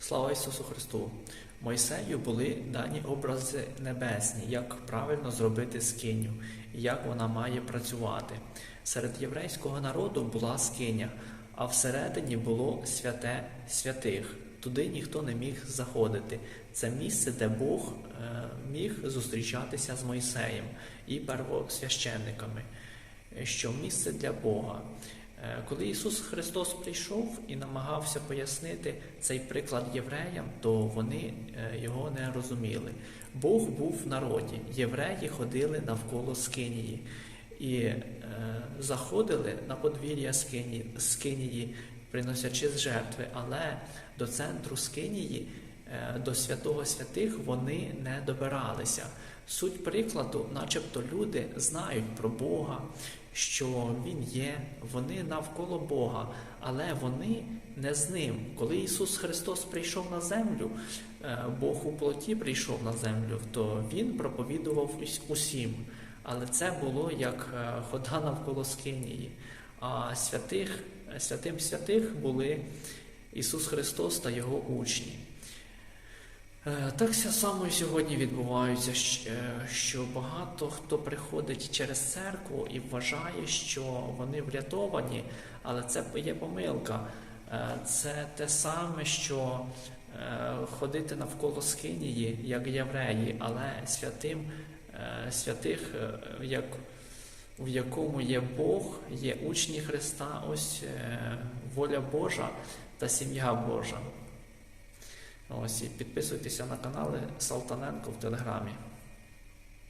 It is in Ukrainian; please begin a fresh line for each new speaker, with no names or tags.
Слава Ісусу Христу! Мойсею були дані образи небесні, як правильно зробити скиню, як вона має працювати. Серед єврейського народу була скиня, а всередині було святе святих. Туди ніхто не міг заходити. Це місце, де Бог е, міг зустрічатися з Мойсеєм і первосвященниками, що місце для Бога. Е, Коли Ісус Христос прийшов і намагався пояснити цей приклад євреям, то вони е, його не розуміли. Бог був в народі, євреї ходили навколо Скинії і е, заходили на подвір'я Скинії, приносячи з жертви, але до центру Скинії, до святого святих вони не добиралися. Суть прикладу, начебто люди знають про Бога, що Він є, вони навколо Бога, але вони не з ним. Коли Ісус Христос прийшов на землю, е, Бог у плоті прийшов на землю, то Він проповідував усім. Але це було як е, хода навколо Скинії. А святих, святим святих були Ісус Христос та Його учні. Е, Так само сьогодні відбувається, що багато хто приходить через церкву і вважає, що вони врятовані, але це є помилка. Е, Це те саме, що е, ходити навколо скинії, як євреї, але святим, святих, як, в якому є Бог, є учні Христа, ось воля Божа та сім'я Божа. Ось і підписуйтеся на канали Салтаненко в Телеграмі.